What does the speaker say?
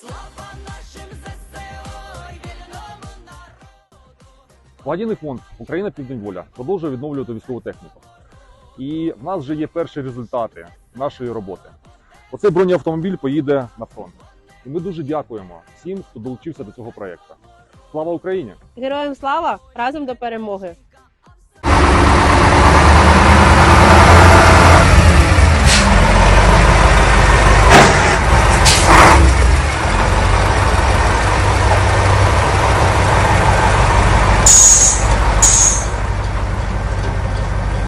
Слава нашим ЗСО і вільному народу! Благодійний фонд Україна Південь Воля продовжує відновлювати військову техніку. І в нас вже є перші результати нашої роботи. Оцей бронеавтомобіль поїде на фронт. І ми дуже дякуємо всім, хто долучився до цього проєкту. Слава Україні! Героям слава разом до перемоги!